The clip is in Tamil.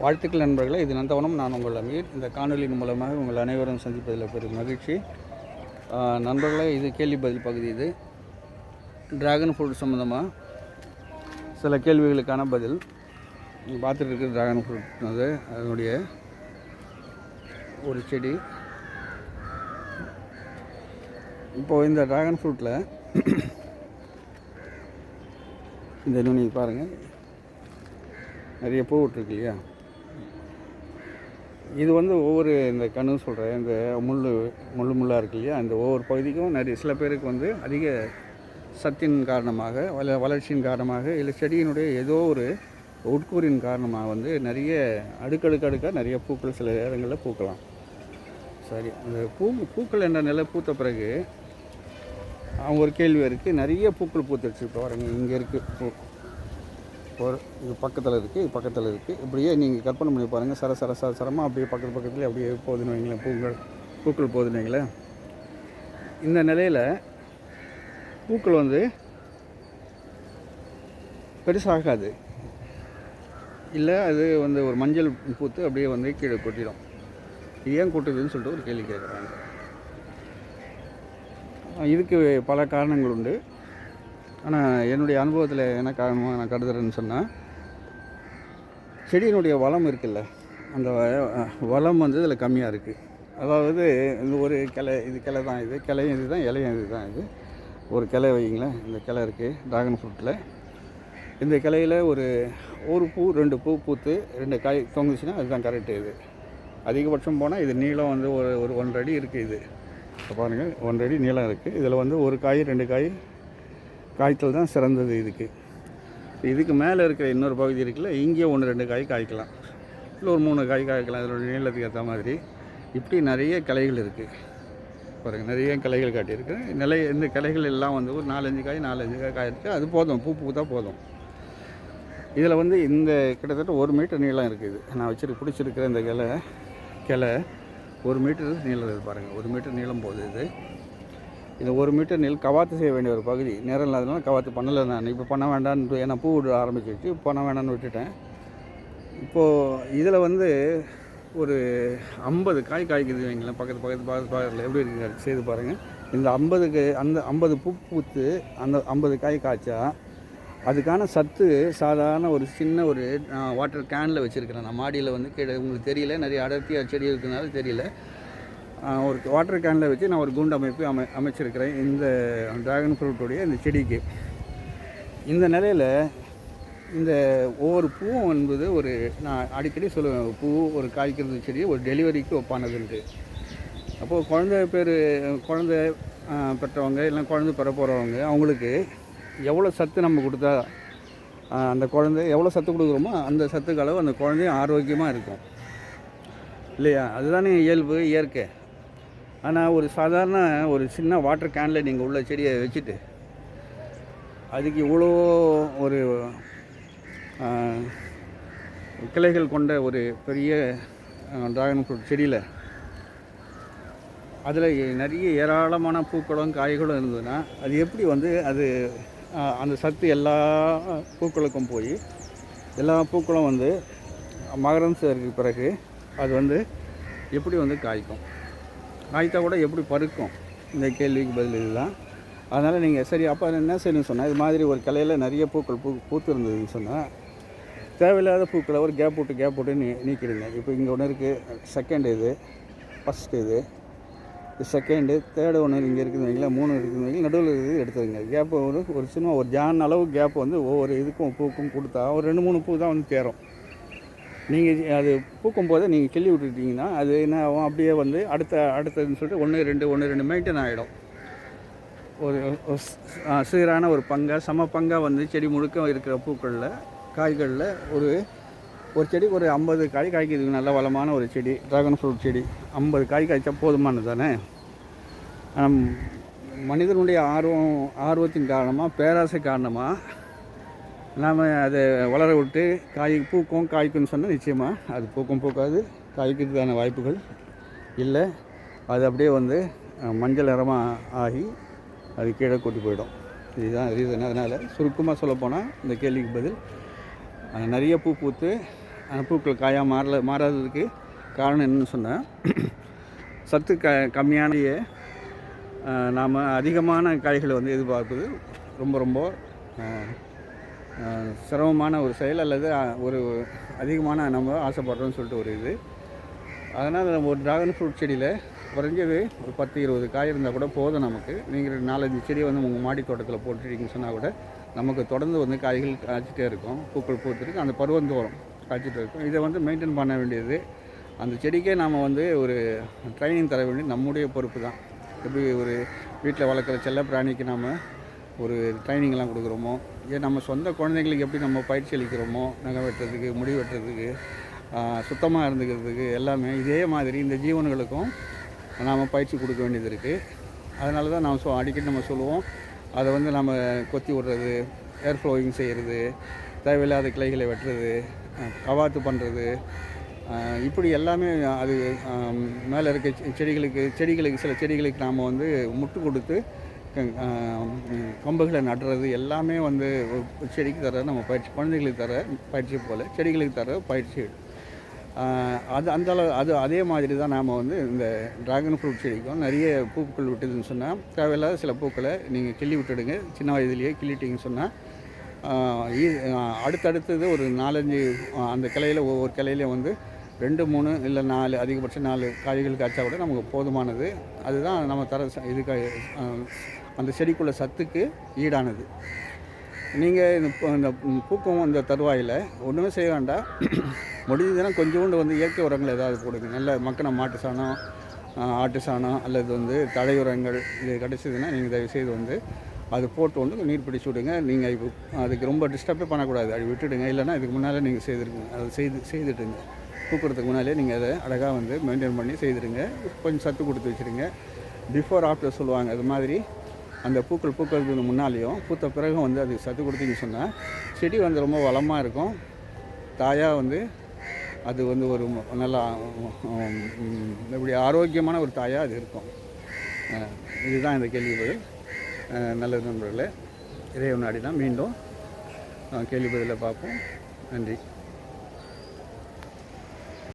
வாழ்த்துக்கள் நண்பர்களே இது நந்தவனம். நான் உங்கள் அமீர். இந்த காணொலியின் மூலமாக உங்கள் அனைவரும் சந்திப்பதில் பெரும் மகிழ்ச்சி. நண்பர்களே இது கேள்வி பதில் பகுதி இது. டிராகன் ஃப்ரூட் சம்மந்தமாக சில கேள்விகளுக்கான பதில். நீங்கள் பார்த்துட்டு இருக்கிற டிராகன் ஃப்ரூட் அது அதனுடைய ஒரு செடி. இப்போது இந்த டிராகன் ஃப்ரூட்டில் இந்த நுனி பாருங்கள் நிறைய பூ விட்டுருக்கு இல்லையா? இது வந்து ஒவ்வொரு இந்த கணு சொல்கிறேன் இந்த முள் முள் முள்ளாக இருக்கு இல்லையா? அந்த ஒவ்வொரு பகுதிக்கும் நிறைய சில பேருக்கு வந்து அதிக சத்தின் காரணமாக வள வளர்ச்சியின் காரணமாக இல்லை செடியினுடைய ஏதோ ஒரு உட்கூறின் காரணமாக வந்து நிறைய அடுக்கடுக்கு அடுக்காக நிறைய பூக்கள் சில இடங்களில் பூக்கலாம். சரி அந்த பூ பூக்கள் என்ற நிலை பூத்த பிறகு அவங்க ஒரு கேள்வி இருக்குது நிறைய பூக்கள் பூத்துருச்சு. இப்போ பாருங்க இங்கே இருக்குது பூ. ஒரு இது பக்கத்தில் இருக்குது இது பக்கத்தில் இருக்குது இப்படியே நீங்கள் கற்பனை பண்ணி பாருங்கள் சர சர சர சரமாக அப்படியே பக்கத்து பக்கத்தில் அப்படியே போகுதுன்னு வைங்களேன். பூக்கள் பூக்கள் போகுதுன்னு வைங்களேன். இந்த நிலையில் பூக்கள் வந்து பெருசாகாது. இல்லை அது வந்து ஒரு மஞ்சள் பூத்து அப்படியே வந்து கீழே கொட்டிடும் இது ஏன் கொட்டுதுன்னு சொல்லிட்டு ஒரு கேள்வி கேட்குறாங்க. இதுக்கு பல காரணங்கள் உண்டு. ஆனால் என்னுடைய அனுபவத்தில் என்ன காரணமாக நான் கருதுறேன்னு சொன்னால் செடியினுடைய வளம் இருக்குல்ல அந்த வளம் வந்து இதில் கம்மியாக இருக்குது அதாவது இந்த ஒரு கிளை இது கிளை தான் இது கிளையும் இது தான் இலையும் இது தான் இது. ஒரு கிளை வைங்களேன் இந்த கிளை இருக்குது ட்ராகன் ஃப்ரூட்டில் இந்த கிளையில் ஒரு ஒரு பூ ரெண்டு பூ பூத்து ரெண்டு காய் தொங்குச்சுன்னா அதுதான் கரெக்டு இது. அதிகபட்சம் போனால் இது நீளம் வந்து ஒரு ஒரு ஒன்றரை அடி இருக்குது இது. பாருங்கள் ஒன்றரை அடி நீளம் இருக்குது இதில் வந்து ஒரு காய் ரெண்டு காய் காய்த்தல் தான் சிறந்தது இதுக்கு. இதுக்கு மேலே இருக்கிற இன்னொரு பகுதி இருக்குல்ல இங்கேயே ஒன்று ரெண்டு காய் காய்க்கலாம். இல்லை ஒரு மூணு காய் காய்க்கலாம் இதோட நீளத்துக்கு ஏற்ற மாதிரி. இப்படி நிறைய கிளைகள் இருக்குது பாருங்கள் நிறைய கிளைகள் காட்டியிருக்கு நிலை இந்த கிளைகள் எல்லாம் வந்து ஒரு நாலஞ்சு காய் நாலஞ்சு காய் காயிருக்கு அது போதும் பூ பூ தான் போதும். இதில் வந்து இந்த கிட்டத்தட்ட ஒரு மீட்டர் நீளம் இருக்குது நான் வச்சுட்டு பிடிச்சிருக்கிற இந்த கிளை கிளை ஒரு மீட்டர் நீளம் இது பாருங்கள் ஒரு மீட்டர் நீளம் போகுது இது. இந்த ஒரு மீட்டர் நெல் கவாத்து செய்ய வேண்டிய ஒரு பகுதி. நேரம் இல்லாதனால கவாத்து பண்ணலை நான். இப்போ பண்ண வேண்டான்னு ஏன்னா பூ விட ஆரம்பிச்சிருச்சு. பண்ண வேண்டாம்னு விட்டுட்டேன். இப்போது இதில் வந்து ஒரு ஐம்பது காய் காய்க்குது வைங்களேன். பக்கத்து பக்கத்து பக்கத்து பக்கத்தில் எப்படி இருக்குங்க? செய்து பாருங்கள் இந்த ஐம்பதுக்கு அந்த ஐம்பது பூ பூத்து அந்த ஐம்பது காய் காய்ச்சா அதுக்கான சத்து சாதாரண ஒரு சின்ன ஒரு வாட்டர் கேனில் வச்சுருக்கிறேன். நான் மாடியில் வந்து கீழே உங்களுக்கு தெரியல. நிறைய அடர்த்தியாக செடி இருக்கிறதுனால தெரியல. ஒரு வாட்டர் கேனில் வச்சு நான் ஒரு கூண்டு அமைப்பு அமை அமைச்சிருக்கிறேன். இந்த ட்ராகன் ஃப்ரூட்டுடைய இந்த செடிக்கு. இந்த நிலையில் இந்த ஒவ்வொரு பூவும் என்பது ஒரு நான் அடிக்கடி சொல்லுவேன் பூ ஒரு காய்க்கிறது செடி ஒரு டெலிவரிக்கு ஒப்பானதுன்ட்டு அப்போது குழந்தை பேர் குழந்தை பெற்றவங்க இல்லை குழந்தை பெற போகிறவங்க அவங்களுக்கு எவ்வளோ சத்து நம்ம கொடுத்தா அந்த குழந்தை எவ்வளோ சத்து கொடுக்குறோமோ அந்த சத்துக்களவு அந்த குழந்தையும் ஆரோக்கியமாக இருக்கும். இல்லையா? அதுதானே இயல்பு இயற்கை. ஆனால் ஒரு சாதாரண ஒரு சின்ன வாட்டர் கேனில் நீங்கள் உள்ள செடியை வச்சுட்டு அதுக்கு இவ்வளோ ஒரு கிளைகள் கொண்ட ஒரு பெரிய ட்ராகன் ஃப்ரூட் செடியில் அதில் நிறைய ஏராளமான பூக்களும் காய்களும் இருந்ததுன்னா அது எப்படி வந்து அது அந்த சத்து எல்லா பூக்களுக்கும் போய் எல்லா பூக்களும் வந்து மகரம் பிறகு அது வந்து எப்படி வந்து காய்க்கும்? காய்த்தா கூட எப்படி பருக்கும் இந்த கேள்விக்கு பதில் இதுதான். அதனால் நீங்கள் சரி அப்போ என்ன செய்யணும்னு சொன்னால் இது மாதிரி ஒரு கிளையில் நிறைய பூக்கள் பூ பூத்து இருந்ததுன்னு சொன்னால் தேவையில்லாத பூக்களை ஒரு கேப் விட்டு கேப் விட்டு நீ நீக்கிடுங்க. இப்போ இங்கே ஒன்று இருக்குது செகண்ட் இது ஃபஸ்ட்டு இது செகண்டு தேர்டு ஒன்று இங்கே இருக்குது வைங்களா மூணு இருக்குது நடுவில் இருக்குது எடுத்துருங்க. கேப்பு ஒரு ஒரு சின்ன ஒரு ஜான் அளவு கேப் வந்து ஒவ்வொரு இதுக்கும் பூக்கும் கொடுத்தா ஒரு ரெண்டு மூணு பூ தான் வந்து தேரும் நீங்கள் அது பூக்கும் போதே நீங்கள் கிள்ளி விட்டுட்டிங்கன்னா அது என்ன ஆகும்? அப்படியே வந்து அடுத்த அடுத்ததுன்னு சொல்லிட்டு ஒன்று ரெண்டு ஒன்று ரெண்டு மெயின்டைன் ஆகிடும் ஒரு சீரான ஒரு பங்காக சம பங்காக வந்து செடி முழுக்க இருக்கிற பூக்களில் காய்களில் ஒரு ஒரு செடிக்கு ஒரு ஐம்பது காய் காய்க்கிறதுக்கு நல்ல வளமான ஒரு செடி ட்ராகன் ஃப்ரூட் செடி ஐம்பது காய் காய்ச்சா போதுமானது தானே? மனிதனுடைய ஆர்வம் ஆர்வத்தின் காரணமாக பேராசை காரணமாக நாம் அதை வளர விட்டு காய் பூக்கும் காய்க்கும்னு சொன்னால் நிச்சயமாக அது பூக்கும் பூக்காது காய்க்கிறதுக்கான வாய்ப்புகள் இல்லை. அது அப்படியே வந்து மஞ்சள் நிறமாக ஆகி அது கீழே கொட்டி போயிடும். இதுதான் ரீசன் அதனால் சுருக்கமாக சொல்லப்போனால் இந்த கேள்விக்கு பதில் நிறைய பூ பூத்து அந்த பூக்கள் காயாக மாறல மாறாததுக்கு காரணம் என்னன்னு சொன்னால் சத்து க கம்மியான நாம் அதிகமான காய்களை வந்து எதிர்பார்ப்பது ரொம்ப ரொம்ப சிரமமான ஒரு செயல் அல்லது ஒரு அதிகமான நம்ம ஆசைப்படுறோம்னு சொல்லிட்டு ஒரு இது. அதனால் நம்ம ஒரு ட்ராகன் ஃப்ரூட் செடியில் குறைஞ்சது ஒரு பத்து இருபது காய் இருந்தால் கூட போதும் நமக்கு. நீங்கள் நாலஞ்சு செடியை வந்து உங்கள் மாடி தோட்டத்தில் போட்டுட்டீங்கன்னு சொன்னால் கூட நமக்கு தொடர்ந்து வந்து காய்கள் காய்ச்சிட்டே இருக்கும். பூக்கள் பூத்துருக்கு. அந்த பருவந்தோரம் காய்ச்சிட்டு இருக்கும். இதை வந்து மெயின்டைன் பண்ண வேண்டியது அந்த செடிக்கே நாம் வந்து ஒரு ட்ரைனிங் தர வேண்டியது நம்முடைய பொறுப்பு தான். எப்படி ஒரு வீட்டில் வளர்க்குற செல்ல பிராணிக்கு நாம் ஒரு ட்ரைனிங்லாம் கொடுக்குறோமோ? ஏன் நம்ம சொந்த குழந்தைங்களுக்கு எப்படி நம்ம பயிற்சி அளிக்கிறோமோ? நகை வெட்டுறதுக்கு முடி வெட்டுறதுக்கு சுத்தமாக இருந்துக்கிறதுக்கு எல்லாமே இதே மாதிரி இந்த ஜீவன்களுக்கும் நாம் பயிற்சி கொடுக்க வேண்டியது இருக்குது அதனால தான் நாம் சொ அடிக்கடி நம்ம சொல்லுவோம். அதை வந்து நம்ம கொத்தி விடுறது ஏர் ஃப்ளோயிங் செய்கிறது தேவையில்லாத கிளைகளை வெட்டுறது கவாத்து பண்ணுறது இப்படி எல்லாமே அது மேலே இருக்க செ- செடிகளுக்கு செடிகளுக்கு சில செடிகளுக்கு நாம் வந்து முட்டு கொடுத்து கம்புகளை நடுறது எல்லாமே வந்து செடிக்கு தர நம்ம பயிற்சி குழந்தைகளுக்கு தர பயிற்சி போல் செடிகளுக்கு தர பயிற்சி. அது அந்த அளவு அது அதே மாதிரி தான் நாம் வந்து இந்த ட்ராகன் ஃப்ரூட் செடிக்கும் நிறைய பூக்கள் விட்டுதுன்னு சொன்னால் தேவையில்லாத சில பூக்களை நீங்கள் கிள்ளி விட்டுடுங்க. சின்ன வயதுலேயே கிள்ளிட்டீங்கன்னு சொன்னால் அடுத்தடுத்தது ஒரு நாலஞ்சு அந்த கிளையில் ஒவ்வொரு கிளையிலையும் வந்து ரெண்டு மூணு இல்லை நாலு அதிகபட்சம் நாலு காய்கள் காய்ச்சா கூட நமக்கு போதுமானது. அதுதான் நம்ம தர ச- இதுக்கு அந்த செடிக்குள்ள சத்துக்கு ஈடானது. நீங்கள் இந்த பூ- இந்த பூக்கும் இந்த தருவாயில் ஒன்றுமே செய்ய வேண்டாம். முடிஞ்சதுன்னா கொஞ்சோண்டு வந்து இயற்கை உரங்கள் ஏதாவது போடுங்க. நல்ல மக்கின மாட்டு சாணம் ஆட்டு சாணம் அல்லது வந்து தழை உரங்கள் இது கிடச்சிதுன்னா நீங்கள் தயவுசெய்து வந்து அது போட்டு வந்து நீர் பிடிச்சி விடுங்க. நீங்கள் இப்போ அதுக்கு ரொம்ப டிஸ்டர்பே பண்ணக்கூடாது. அது விட்டுடுங்க. இல்லைன்னா இதுக்கு முன்னால் நீங்கள் செய்திருக்குங்க. அதை செய்து செய்துட்டுங்க. பூக்கிறதுக்கு முன்னாலே நீங்கள் அதை அழகாக வந்து மெயின்டைன் பண்ணி செய்துடுங்க. கொஞ்சம் சத்து கொடுத்து வச்சுருங்க பிஃபோர் ஆஃப்டர் சொல்லுவாங்க. அது மாதிரி அந்த பூக்கள் பூக்கிறதுக்கு முன்னாலேயும் பூத்த பிறகும் வந்து அது சத்து கொடுத்தீங்கன்னு சொன்னால் செடி வந்து ரொம்ப வளமாக இருக்கும். தாயாக வந்து அது வந்து ஒரு நல்லா இப்படி ஆரோக்கியமான ஒரு தாயாக அது இருக்கும். இதுதான் இந்த கேள்வி பதில் அஹ், நல்லது நண்பர்களே. இறைவன் நாடி தான் மீண்டும் கேள்வி பதிலை பார்ப்போம். நன்றி.